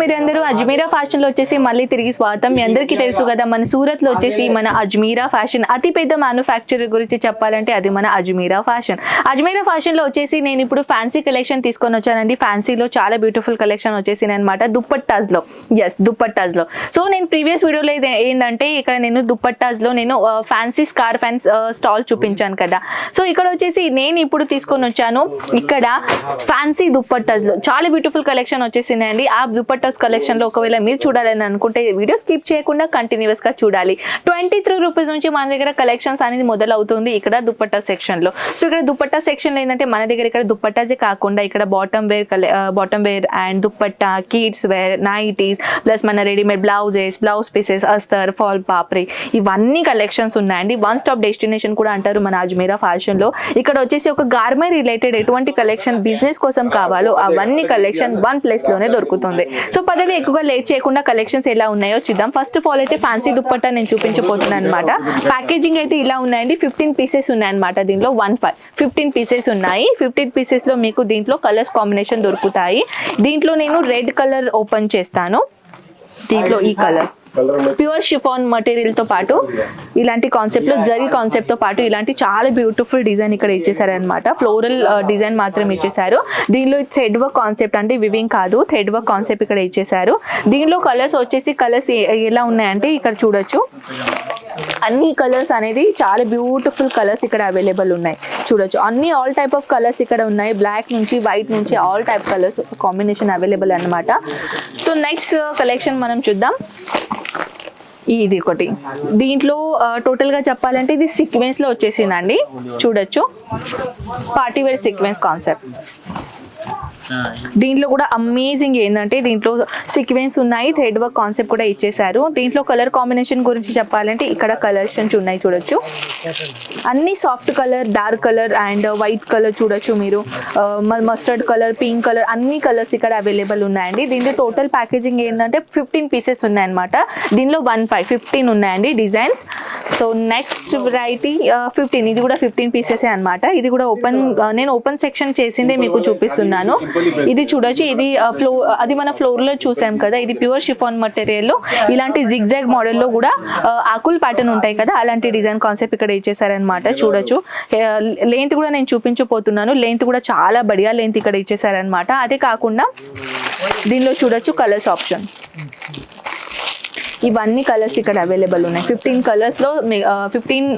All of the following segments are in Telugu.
అజ్మీరా ఫ్యాషన్లో వచ్చేసి మళ్ళీ తిరిగి స్వాగతం. మీ అందరికీ తెలుసు కదా మన సూరత్లో వచ్చేసి మన అజ్మీరా ఫ్యాషన్. అతి పెద్ద మ్యానుఫ్యాక్చర్ గురించి చెప్పాలంటే అది మన అజ్మీరా ఫ్యాషన్. అజ్మీరా ఫ్యాషన్లో వచ్చేసి నేను ఇప్పుడు ఫ్యాన్సీ కలెక్షన్ తీసుకొని వచ్చానండి. ఫ్యాన్సీలో చాలా బ్యూటిఫుల్ కలెక్షన్ వచ్చేసి అనమాట దుప్పట్టాస్లో ఎస్ దుప్పట్టాస్లో సో నేను ప్రీవియస్ వీడియోలో ఏంటంటే ఇక్కడ నేను దుప్పట్టాస్లో నేను ఫ్యాన్సీ స్కార్ ఫ్యాన్స్ స్టాల్ చూపించాను కదా. సో ఇక్కడ వచ్చేసి నేను ఇప్పుడు తీసుకొని వచ్చాను. ఇక్కడ ఫ్యాన్సీ దుప్పట్టాస్లో చాలా బ్యూటిఫుల్ కలెక్షన్ వచ్చేసిందండి ఆ దుప్పట్టా కలెక్షన్లో ఒకవేళ మీరు చూడాలని అనుకుంటే వీడియో స్కిప్ చేయకుండా కంటిన్యూస్గా చూడాలి. ట్వంటీ త్రీ రూపీస్ నుంచి మన దగ్గర కలెక్షన్స్ అనేది మొదలవుతుంది ఇక్కడ దుప్పట్టా సెక్షన్లో. సో ఇక్కడ దుప్పట్టా సెక్షన్లో ఏంటంటే మన దగ్గర ఇక్కడ దుప్పట్టాసే కాకుండా ఇక్కడ bottom wear bottom wear and dupatta kids wear nighties plus మన రెడీమేడ్ బ్లౌజెస్ బ్లౌజ్ పీసెస్ అస్తర్ ఫాల్ పాప్రీ ఇవన్నీ కలెక్షన్స్ ఉన్నాయండి. వన్ స్టాప్ డెస్టినేషన్ కూడా అంటారు మన అజ్మీరా ఫ్యాషన్లో. ఇక్కడ వచ్చేసి ఒక గార్మెంట్ రిలేటెడ్ ఎటువంటి కలెక్షన్ బిజినెస్ కోసం కావాలో అవన్నీ కలెక్షన్ వన్ ప్లేస్లోనే దొరుకుతుంది. సో పదవి ఎక్కువగా లేట్ చేయకుండా కలెక్షన్స్ ఎలా ఉన్నాయో చూద్దాం. ఫస్ట్ ఆఫ్ ఆల్ అయితే ఫ్యాన్సీ దుప్పట్టా నేను చూపించబోతున్నాను అనమాట ప్యాకేజింగ్ అయితే ఇలా ఉన్నాయండి. ఫిఫ్టీన్ పీసెస్ ఉన్నాయన్నమాట దీనిలో వన్ ఫైవ్ ఫిఫ్టీన్ పీసెస్ ఉన్నాయి. ఫిఫ్టీన్ పీసెస్లో మీకు దీంట్లో కలర్స్ కాంబినేషన్ దొరుకుతాయి. దీంట్లో నేను రెడ్ కలర్ ఓపెన్ చేస్తాను. దీంట్లో ఈ కలర్ ప్యూర్ షిఫాన్ మటీరియల్తో పాటు ఇలాంటి కాన్సెప్ట్లో జరీ కాన్సెప్ట్తో పాటు ఇలాంటి చాలా బ్యూటిఫుల్ డిజైన్ ఇక్కడ ఇచ్చేసారనమాట ఫ్లోరల్ డిజైన్ uh, మాత్రం ఇచ్చేసారు. దీనిలో థ్రెడ్ వర్క్ కాన్సెప్ట్ అంటే వివింగ్ కాదు. థ్రెడ్ వర్క్ కాన్సెప్ట్ ఇక్కడ ఇచ్చేసారు. దీనిలో కలర్స్ వచ్చేసి కలర్స్ ఎలా ఉన్నాయంటే ఇక్కడ చూడొచ్చు. అన్ని కలర్స్ అనేది చాలా బ్యూటిఫుల్ కలర్స్ ఇక్కడ అవైలబుల్ ఉన్నాయి. చూడొచ్చు. అన్ని ఆల్ టైప్ ఆఫ్ కలర్స్ ఇక్కడ ఉన్నాయి. బ్లాక్ నుంచి వైట్ నుంచి all type colours combination available అన్నమాట. సో నెక్స్ట్ కలెక్షన్ మనం చూద్దాం. ఇది ఒకటి. దీంట్లో టోటల్గా చెప్పాలంటే ఇది సీక్వెన్స్లో వచ్చేసిందండి. చూడొచ్చు. పార్టీ వేర్ సీక్వెన్స్ కాన్సెప్ట్ దీంట్లో కూడా అమేజింగ్ ఏంటంటే దీంట్లో సీక్వెన్స్ ఉన్నాయి థ్రెడ్ వర్క్ కాన్సెప్ట్ కూడా ఇచ్చేసారు దీంట్లో కలర్ కాంబినేషన్ గురించి చెప్పాలంటే ఇక్కడ కలర్స్ ఉన్నాయి చూడొచ్చు. అన్ని soft colour dark colour and white colour చూడొచ్చు మీరు. మస్టర్డ్ కలర్ పింక్ కలర్ అన్ని కలర్స్ ఇక్కడ అవైలబుల్ ఉన్నాయండి. దీంట్లో టోటల్ ప్యాకేజింగ్ ఏంటంటే ఫిఫ్టీన్ పీసెస్ ఉన్నాయన్నమాట. దీనిలో వన్ ఫైవ్ ఫిఫ్టీన్ ఉన్నాయండి designs so next variety fifteen ఇది కూడా ఫిఫ్టీన్ పీసెస్ అనమాట ఇది కూడా ఓపెన్ uh, నేను ఓపెన్ సెక్షన్ చేసిందే మీకు చూపిస్తున్నాను. ఇది చూడొచ్చు. ఇది uh, ఫ్లో uh, అది మన ఫ్లోర్లో చూసాం కదా. ఇది ప్యూర్ షిఫాన్ మటీరియల్లో ఇలాంటి జిగ్జాగ్ మోడల్లో కూడా ఆకుల్ ప్యాటర్న్ ఉంటాయి కదా. అలాంటి డిజైన్ కాన్సెప్ట్ ఇక్కడ ఇచ్చేసారనమాట చూడొచ్చు. లెంత్ కూడా నేను చూపించబోతున్నాను. లెంత్ కూడా చాలా బడియా లెంత్ ఇక్కడ ఇచ్చేసారనమాట అదే కాకుండా దీనిలో చూడొచ్చు కలర్స్ ఆప్షన్ ఇవన్నీ కలర్స్ ఇక్కడ అవైలబుల్ ఉన్నాయి. ఫిఫ్టీన్ కలర్స్లో ఫిఫ్టీన్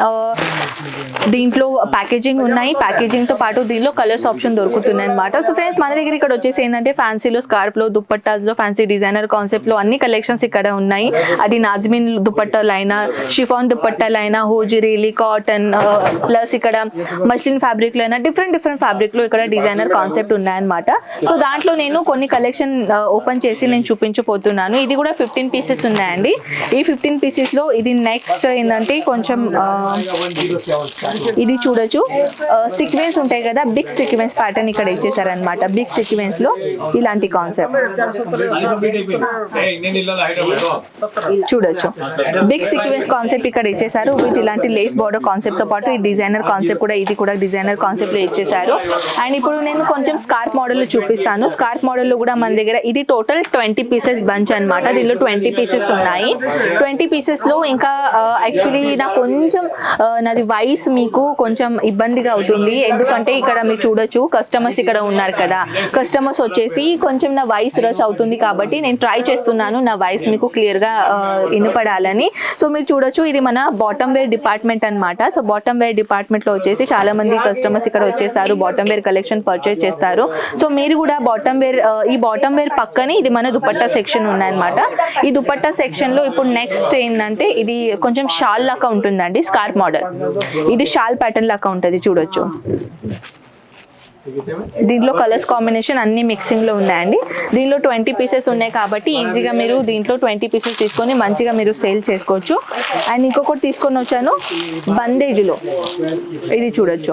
దీంట్లో ప్యాకేజింగ్ ఉన్నాయి. ప్యాకేజింగ్తో పాటు దీనిలో కలర్స్ ఆప్షన్ దొరుకుతున్నాయి అనమాట సో ఫ్రెండ్స్ మన దగ్గర ఇక్కడ వచ్చేసి ఏంటంటే ఫ్యాన్సీలో స్కార్ఫ్లో దుప్పట్టాస్లో ఫ్యాన్సీ డిజైనర్ కాన్సెప్ట్లో అన్ని కలెక్షన్స్ ఇక్కడ ఉన్నాయి. అది నాజ్మిన్ దుప్పట్టాలైనా షిఫాన్ దుప్పట్టాలైనా హోజిరీలి కాటన్ ప్లస్ ఇక్కడ మస్లిన్ ఫ్యాబ్రిక్లో అయినా డిఫరెంట్ డిఫరెంట్ ఫ్యాబ్రిక్లో ఇక్కడ డిజైనర్ కాన్సెప్ట్ ఉన్నాయన్నమాట సో దాంట్లో నేను కొన్ని కలెక్షన్ ఓపెన్ చేసి నేను చూపించబోతున్నాను. ఇది కూడా ఫిఫ్టీన్ పీసెస్ ఉన్నాయండి. ఈ ఫిఫ్టీన్ పీసెస్లో ఇది నెక్స్ట్ ఏంటంటే కొంచెం ఇది చూడొచ్చు. సిక్వెన్స్ ఉంటాయి కదా బిగ్ సిక్వెన్స్ ప్యాటర్న్ ఇక్కడ ఇచ్చేసారనమాట బిగ్ సీక్వెన్స్లో ఇలాంటి కాన్సెప్ట్ చూడొచ్చు. బిగ్ సీక్వెన్స్ కాన్సెప్ట్ ఇక్కడ ఇచ్చేసారు. విత్ ఇలాంటి లేస్ బార్డర్ కాన్సెప్ట్తో పాటు ఈ డిజైనర్ కాన్సెప్ట్ కూడా ఇది కూడా డిజైనర్ కాన్సెప్ట్లో ఇచ్చేసారు. అండ్ ఇప్పుడు నేను కొంచెం స్కార్ప్ మోడల్ చూపిస్తాను. స్కార్ఫ్ మోడల్లో కూడా మన దగ్గర ఇది టోటల్ ట్వంటీ పీసెస్ బంచ్ అన్నమాట. దీనిలో ట్వంటీ పీసెస్ ఉన్నాయి. ట్వంటీ పీసెస్లో ఇంకా యాక్చువల్లీ నాకు కొంచెం నాది వాయిస్ మీకు కొంచెం ఇబ్బందిగా అవుతుంది. ఎందుకంటే ఇక్కడ మీరు చూడొచ్చు కస్టమర్స్ ఇక్కడ ఉన్నారు కదా. కస్టమర్స్ వచ్చేసి కొంచెం నా వాయిస్ రష్ అవుతుంది కాబట్టి నేను ట్రై చేస్తున్నాను నా వాయిస్ మీకు క్లియర్గా వినపడాలని. సో మీరు చూడొచ్చు ఇది మన బాటమ్ వేర్ డిపార్ట్మెంట్ అన్నమాట. సో బాటమ్ వేర్ డిపార్ట్మెంట్లో వచ్చేసి చాలా మంది కస్టమర్స్ ఇక్కడ వచ్చేస్తారు బాటమ్ వేర్ కలెక్షన్ పర్చేస్ చేస్తారు. సో మీరు కూడా బాటమ్ వేర్ ఈ బాటమ్ వేర్ పక్కనే ఇది మన దుపట్టా సెక్షన్ ఉన్నాయన్నమాట ఈ దుపట్టా సెక్షన్ దానిలో ఇప్పుడు నెక్స్ట్ ఏంటంటే ఇది కొంచెం షాల్ లాగా ఉంటుందండి స్కార్ప్ మోడల్ ఇది షాల్ ప్యాటర్న్ లాగా ఉంటుంది చూడొచ్చు. దీంట్లో కలర్స్ కాంబినేషన్ అన్ని మిక్సింగ్లో ఉన్నాయండి. దీనిలో ట్వంటీ పీసెస్ ఉన్నాయి కాబట్టి ఈజీగా మీరు దీంట్లో ట్వంటీ పీసెస్ తీసుకొని మంచిగా మీరు సేల్ చేసుకోవచ్చు. అండ్ ఇంకొకటి తీసుకొని వచ్చాను బందేజ్లో ఇది చూడొచ్చు.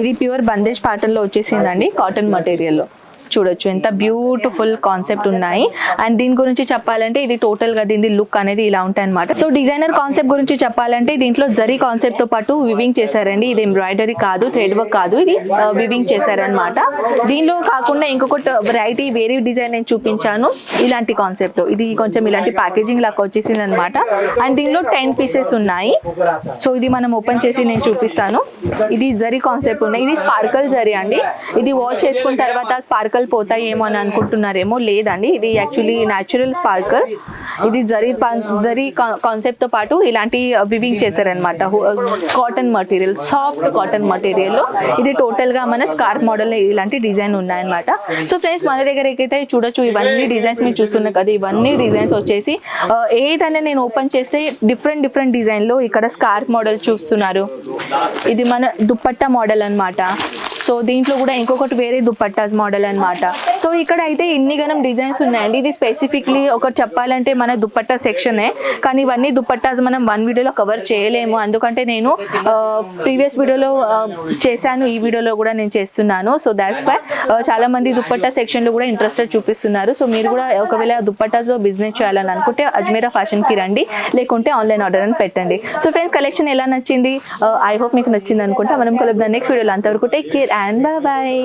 ఇది ప్యూర్ బందేజ్ ప్యాటర్న్లో వచ్చేసిందండి కాటన్ మటీరియల్లో చూడొచ్చు. ఎంత బ్యూటిఫుల్ కాన్సెప్ట్ ఉన్నాయి. అండ్ దీని గురించి చెప్పాలంటే ఇది టోటల్గా దీని లుక్ అనేది ఇలా ఉంటాయి అనమాట సో డిజైనర్ కాన్సెప్ట్ గురించి చెప్పాలంటే దీంట్లో జరీ కాన్సెప్ట్తో పాటు వివింగ్ చేశారండి. ఇది ఎంబ్రాయిడరీ కాదు థ్రెడ్ వర్క్ కాదు. ఇది వివింగ్ చేశారనమాట దీనిలో కాకుండా ఇంకొకటి వెరైటీ వేరే డిజైన్ నేను చూపించాను. ఇలాంటి కాన్సెప్ట్ ఇది కొంచెం ఇలాంటి ప్యాకేజింగ్ లాగా వచ్చేసింది అనమాట అండ్ దీనిలో టెన్ పీసెస్ ఉన్నాయి. సో ఇది మనం ఓపెన్ చేసి నేను చూపిస్తాను. ఇది జరీ కాన్సెప్ట్ ఉన్నాయి. ఇది స్పార్కల్ జరీ అండి. ఇది వాష్ చేసుకున్న తర్వాత స్పార్కల్ పోతాయేమో అని అనుకుంటున్నారేమో లేదండి. ఇది యాక్చువల్లీ న్యాచురల్ స్పార్కల్ ఇది జరీ పా- జరీ కాన్సెప్ట్తో పాటు ఇలాంటి వివింగ్ చేశారనమాట cotton material soft cotton material ఇది టోటల్గా మన స్కార్ఫ్ మోడల్ ఇలాంటి డిజైన్ ఉన్నాయన్నమాట. సో ఫ్రెండ్స్ మన దగ్గర అయితే చూడొచ్చు ఇవన్నీ డిజైన్స్ మీరు చూస్తున్నారు కదా ఇవన్నీ డిజైన్స్ వచ్చేసి ఏదైనా నేను ఓపెన్ చేస్తే డిఫరెంట్ డిఫరెంట్ డిజైన్లో ఇక్కడ స్కార్ఫ్ మోడల్ చూస్తున్నారు. ఇది మన దుప్పట్ట మోడల్ అనమాట సో దీంట్లో కూడా ఇంకొకటి వేరే దుప్పట్టాస్ మోడల్ అన్నమాట. సో ఇక్కడ అయితే ఇన్ని గనం డిజైన్స్ ఉన్నాయండి. ఇది స్పెసిఫిక్లీ ఒకటి చెప్పాలంటే మన దుప్పట్టా సెక్షనే కానీ ఇవన్నీ దుప్పట్టాస్ మనం వన్ వీడియోలో కవర్ చేయలేము. ఎందుకంటే నేను ప్రీవియస్ వీడియోలో చేశాను. ఈ వీడియోలో కూడా నేను చేస్తున్నాను. సో దాట్స్ వై చాలా మంది దుప్పట్టా సెక్షన్లో కూడా ఇంట్రెస్టెడ్ చూపిస్తున్నారు. సో మీరు కూడా ఒకవేళ దుప్పట్టాస్లో బిజినెస్ చేయాలని అనుకుంటే అజ్మీరా ఫ్యాషన్కి రండి. లేకుంటే ఆన్లైన్ ఆర్డర్ అని పెట్టండి. సో ఫ్రెండ్స్ కలెక్షన్ ఎలా నచ్చింది? ఐ హోప్ మీకు నచ్చింది అనుకుంటా. మనం కలుద్దాం నెక్స్ట్ వీడియోలో అంతవరకు టేక్ కేర్ అండ్ బాయ్